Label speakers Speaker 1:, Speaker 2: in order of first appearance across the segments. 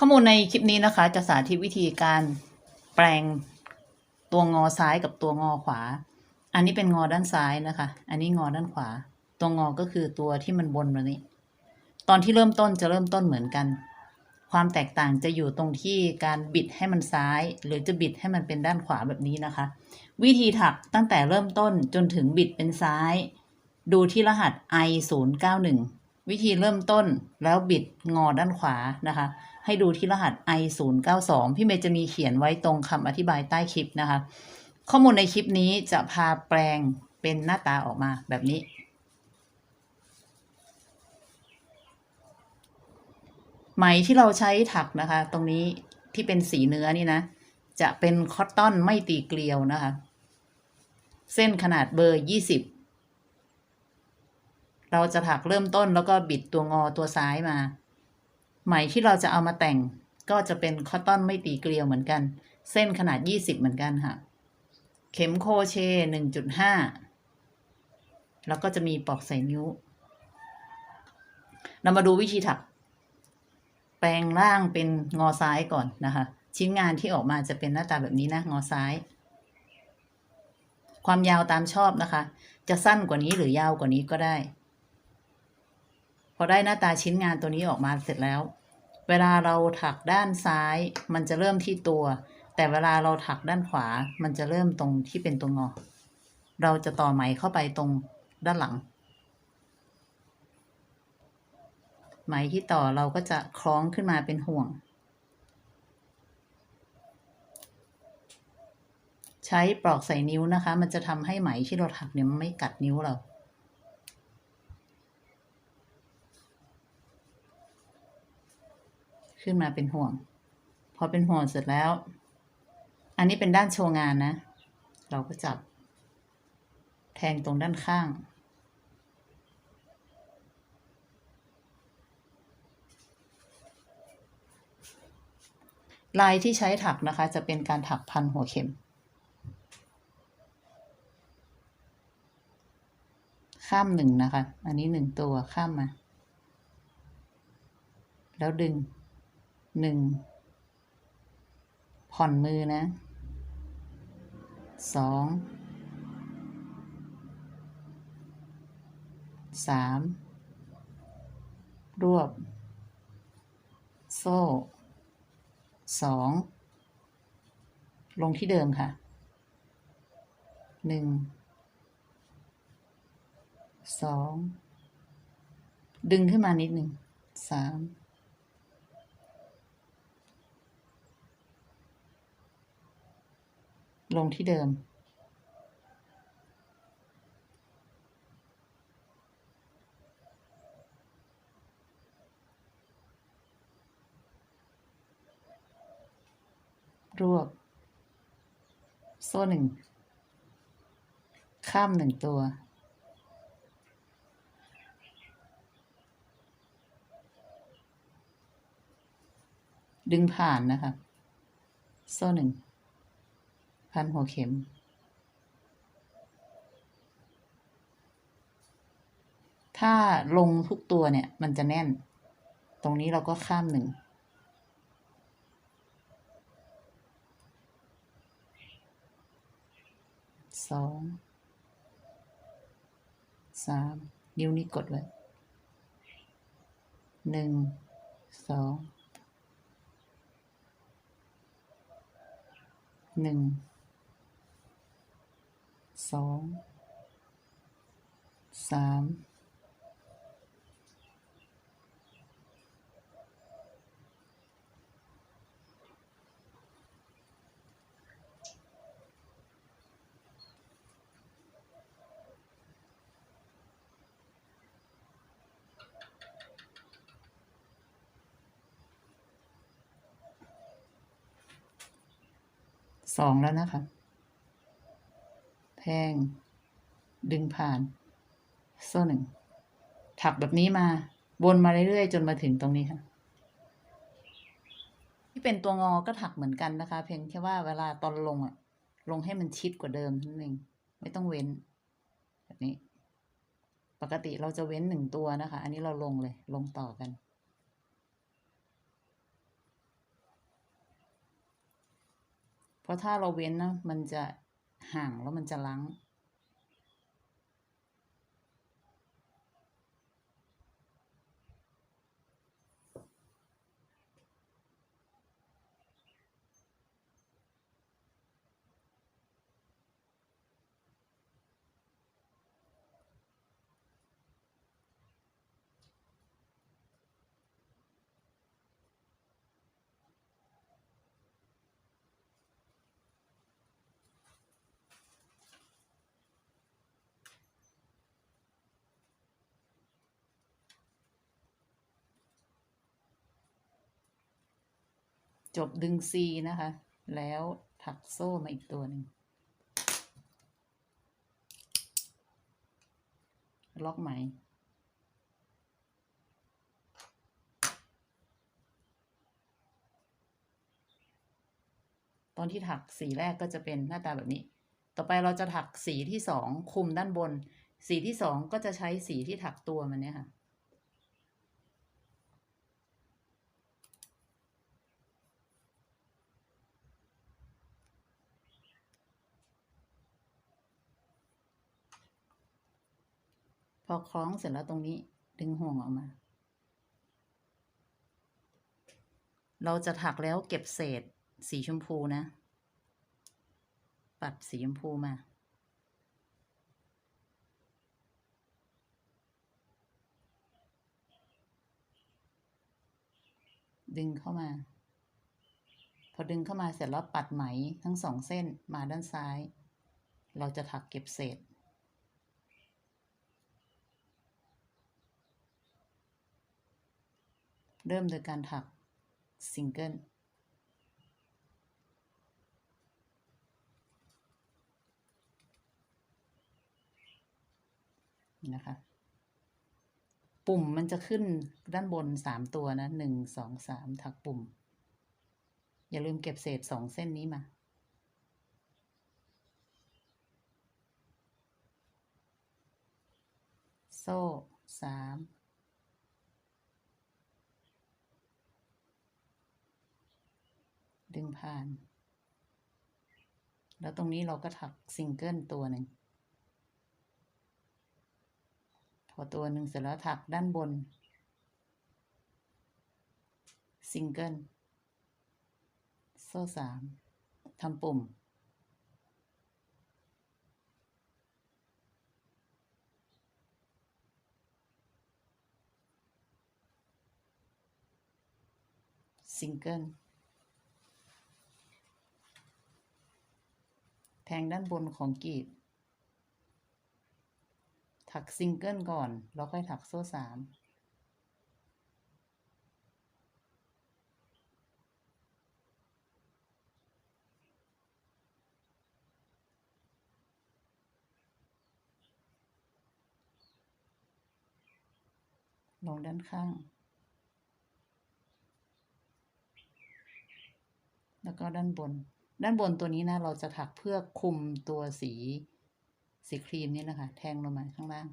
Speaker 1: ข้อมูลในคลิปนี้นะคะ จะสาธิตวิธีการแปลงตัวงอซ้ายกับตัวงอขวา อันนี้เป็นงอด้านซ้ายนะคะ อันนี้งอด้านขวา ตัวงอก็คือตัวที่มันบนแบบนี้ ตอนที่เริ่มต้นจะเริ่มต้นเหมือนกัน ความแตกต่างจะอยู่ตรงที่การบิดให้มันซ้าย หรือจะบิดให้มันเป็นด้านขวาแบบนี้นะคะ วิธีถักตั้งแต่เริ่มต้นจนถึงบิดเป็นซ้าย ดูที่รหัส i 0 9 1วิธีเริ่มต้นแล้วบิดงอด้านขวานะคะ ให้ดูที่รหัส i 0 9 2พี่เมย์จะมีเขียนไว้ตรงคำอธิบายใต้คลิปนะคะ ข้อมูลในคลิปนี้จะพาแปลงเป็นหน้าตาออกมาแบบนี้ ไหมที่เราใช้ถักนะคะ ตรงนี้ที่เป็นสีเนื้อนี่นะ จะเป็นคอตตอนไม่ตีเกลียวนะคะ เส้นขนาดเบอร์ยี่สิบเราจะถักเริ่มต้นแล้วก็บิดตัวงอตัวซ้ายมา ไหมที่เราจะเอามาแต่งก็จะเป็นคอตตอนไม่ตีเกลียวเหมือนกัน เส้นขนาดยี่สิบเหมือนกันค่ะ เข็มโคเชหนึ่งจุดห้าแล้วก็จะมีปลอกใส่นิ้ว เรามาดูวิธีถัก แปลงร่างเป็นงอซ้ายก่อนนะคะ ชิ้นงานที่ออกมาจะเป็นหน้าตาแบบนี้นะ งอซ้าย ความยาวตามชอบนะคะ จะสั้นกว่านี้หรือยาวกว่านี้ก็ได้ พอได้หน้าตาชิ้นงานตัวนี้ออกมาเสร็จแล้ว เวลาเราถักด้านซ้าย มันจะเริ่มที่ตัว แต่เวลาเราถักด้านขวา มันจะเริ่มตรงที่เป็นตัวงอ เราจะต่อไหมเข้าไปตรงด้านหลัง ไหมที่ต่อเราก็จะคล้องขึ้นมาเป็นห่วง ใช้ปลอกใส่นิ้วนะคะ มันจะทำให้ไหมที่เราถักเนี่ยมันไม่กัดนิ้วเรา ขึ้นมาเป็นห่วง พอเป็นห่วงเสร็จแล้ว อันนี้เป็นด้านโชว์งานนะ เราก็จับ แทงตรงด้านข้าง ลายที่ใช้ถักนะคะ จะเป็นการถักพันหัวเข็ม ข้ามหนึ่งนะคะ อันนี้หนึ่งตัวข้ามมาแล้วดึง หนึ่งผ่อนมือนะสองสามรวบ โซ่สองลงที่เดิมค่ะหนึ่งสองดึงขึ้นมานิดหนึ่งสาม ลงที่เดิม รวบ โซ่หนึ่ง ข้ามหนึ่งตัวดึงผ่านนะคะ โซ่หนึ่ง พันหัวเข็ม ถ้าลงทุกตัวเนี่ย มันจะแน่น ตรงนี้เราก็ข้ามหนึ่ง สอง สาม นิ้วนี้กดไว้ หนึ่ง สองหนึ่ง สองสามสองแล้วนะคะ แทง ดึงผ่าน โซ่หนึ่ง ถักแบบนี้มา วนมาเรื่อยๆ จนมาถึงตรงนี้ค่ะที่เป็นตัวงอก็ถักเหมือนกันนะคะ เพียงแค่ว่าเวลาตอนลงอะลงให้มันชิดกว่าเดิมนั่นเองไม่ต้องเว้น แบบนี้ ปกติเราจะเว้นหนึ่งตัวนะคะ อันนี้เราลงเลย ลงต่อกันเพราะถ้าเราเว้นนะมันจะ ห่างแล้วมันจะล้าง จบดึง C นะคะ แล้วถักโซ่มาอีกตัวหนึ่งล็อกไหม ตอนที่ถักสีแรกก็จะเป็นหน้าตาแบบนี้ ต่อไปเราจะถักสีที่สองคุมด้านบน สีที่สองก็จะใช้สีที่ถักตัวมันเนี่ยค่ะ พอคล้องเสร็จแล้วตรงนี้ดึงห่วงออกมา เราจะถักแล้วเก็บเศษสีชมพูนะ ปัดสีชมพูมา ดึงเข้ามา พอดึงเข้ามาเสร็จแล้วปัดไหมทั้งสองเส้นมาด้านซ้าย เราจะถักเก็บเศษ เริ่มโดยการถักซิงเกิลนะคะ ปุ่มมันจะขึ้นด้านบนสามตัวนะหนึ่งสองสามถักปุ่ม อย่าลืมเก็บเศษสองเส้นนี้มาโซ่สาม ดึงผ่าน แล้วตรงนี้เราก็ถักซิงเกิลตัวหนึ่ง พอตัวหนึ่งเสร็จแล้วถักด้านบน ซิงเกิลโซ่สามทำปุ่ม ซิงเกิล แทงด้านบนของกรีบถักซิงเกิลก่อน แล้วค่อยถักโซ่สามลงด้านข้าง แล้วก็ด้านบน ด้านบนตัวนี้นะเราจะถักเพื่อคุมตัวสีสีครีมนี่นะคะ แทงลงมาข้างล่าง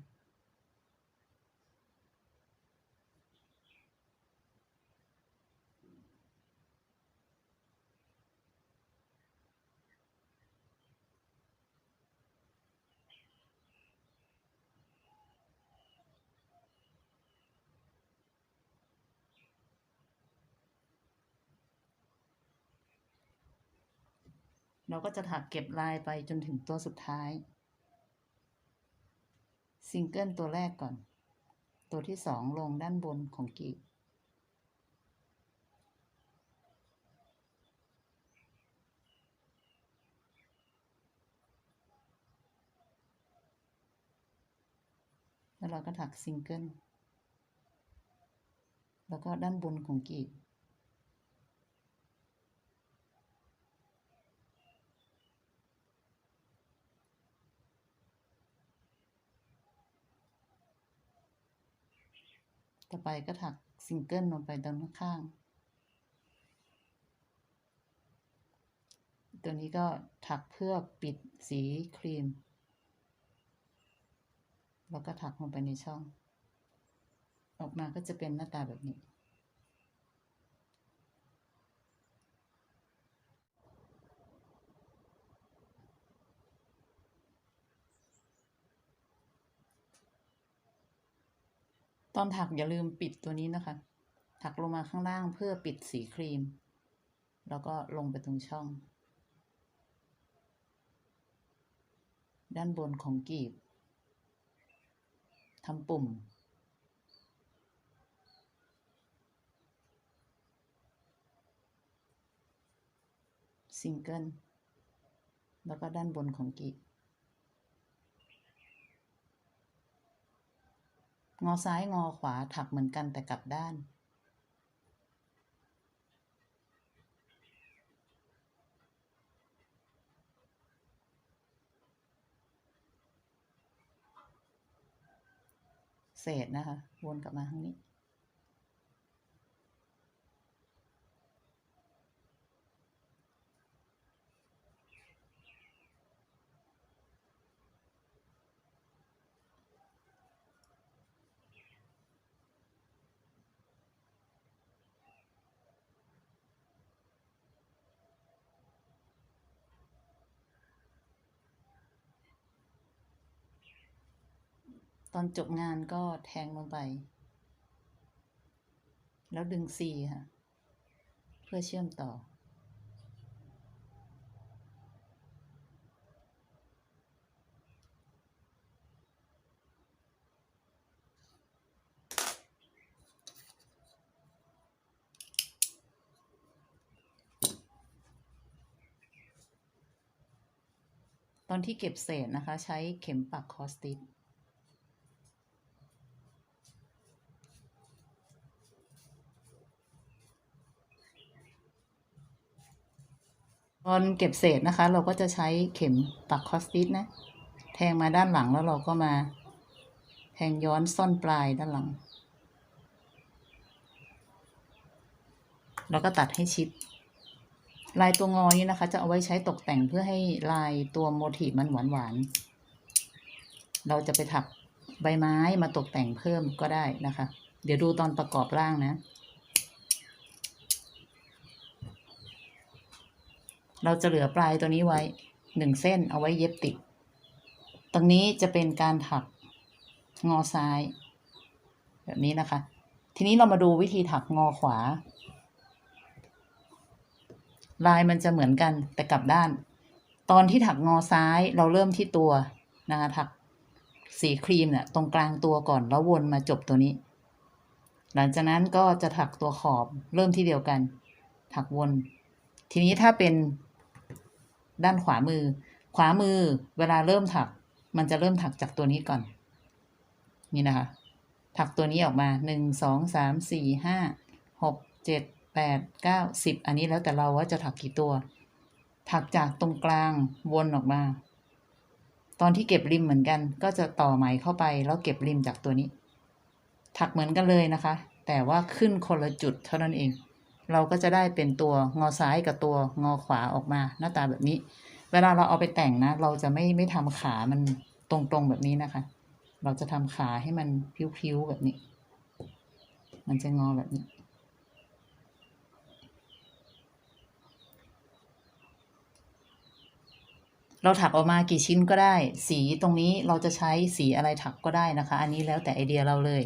Speaker 1: เราก็จะถักเก็บลายไปจนถึงตัวสุดท้าย ซิงเกิลตัวแรกก่อน ตัวที่สองลงด้านบนของกีบแล้วเราก็ถักซิงเกิล แล้วก็ด้านบนของกีบ ต่อไปก็ถักซิงเกิลลงไปด้านข้าง ตัวนี้ก็ถักเพื่อปิดสีครีม แล้วก็ถักลงไปในช่อง ออกมาก็จะเป็นหน้าตาแบบนี้ ตอนถักอย่าลืมปิดตัวนี้นะคะ ถักลงมาข้างล่างเพื่อปิดสีครีม แล้วก็ลงไปตรงช่อง ด้านบนของกีบทำปุ่ม ซิงเกิลแล้วก็ด้านบนของกีบ งอซ้ายงอขวาถักเหมือนกันแต่กลับด้าน เศษนะคะ วนกลับมาข้างนี้ ตอนจบงานก็แทงลงไป แล้วดึงซีค่ะ เพื่อเชื่อมต่อ ตอนที่เก็บเศษนะคะ ใช้เข็มปักคอสติก ตอนเก็บเศษนะคะ เราก็จะใช้เข็มปักคอสติสนะ แทงมาด้านหลังแล้วเราก็มา แทงย้อนซ่อนปลายด้านหลัง แล้วก็ตัดให้ชิด ลายตัวงอนี้นะคะ จะเอาไว้ใช้ตกแต่งเพื่อให้ลายตัวโมทีฟมันหวานหวานเราจะไปถักใบไม้มาตกแต่งเพิ่มก็ได้นะคะ เดี๋ยวดูตอนประกอบร่างนะ เราจะเหลือปลายตัวนี้ไว้หนึ่งเส้นเอาไว้เย็บติด ตรงนี้จะเป็นการถักงอซ้าย แบบนี้นะคะ ทีนี้เรามาดูวิธีถักงอขวา ลายมันจะเหมือนกันแต่กลับด้าน ตอนที่ถักงอซ้ายเราเริ่มที่ตัวนะคะถักสีครีมเนี่ยตรงกลางตัวก่อนแล้ววนมาจบตัวนี้ หลังจากนั้นก็จะถักตัวขอบเริ่มที่เดียวกัน ถักวน ทีนี้ถ้าเป็น ด้านขวามือ ขวามือเวลาเริ่มถัก มันจะเริ่มถักจากตัวนี้ก่อน นี่นะคะ ถักตัวนี้ออกมาหนึ่งสองสามสี่ห้าหกเจ็ดแปดเก้าสิบอันนี้แล้วแต่เราว่าจะถักกี่ตัว ถักจากตรงกลางวนออกมา ตอนที่เก็บริมเหมือนกัน ก็จะต่อไหมเข้าไปแล้วเก็บริมจากตัวนี้ ถักเหมือนกันเลยนะคะ แต่ว่าขึ้นคนละจุดเท่านั้นเอง เราก็จะได้เป็นตัวงอซ้ายกับตัวงอขวาออกมาหน้าตาแบบนี้ เวลาเราเอาไปแต่งนะ เราจะไม่ไม่ทำขามันตรงๆแบบนี้นะคะ เราจะทำขาให้มันพิ้วๆแบบนี้ มันจะงอแบบนี้เราถักออกมากี่ชิ้นก็ได้ สีตรงนี้เราจะใช้สีอะไรถักก็ได้นะคะ อันนี้แล้วแต่ไอเดียเราเลย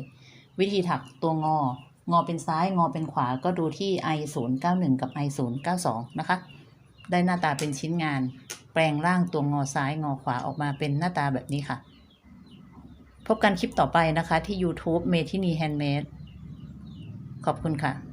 Speaker 1: วิธีถักตัวงอ งอเป็นซ้ายงอเป็นขวาก็ดูที่ i 0 9 1กับ i 0 9 2นะคะ ได้หน้าตาเป็นชิ้นงาน แปลงร่างตัวงอซ้ายงอขวาออกมาเป็นหน้าตาแบบนี้ค่ะ พบกันคลิปต่อไปนะคะที่ YouTube เมทินีแฮนด์เมดขอบคุณค่ะ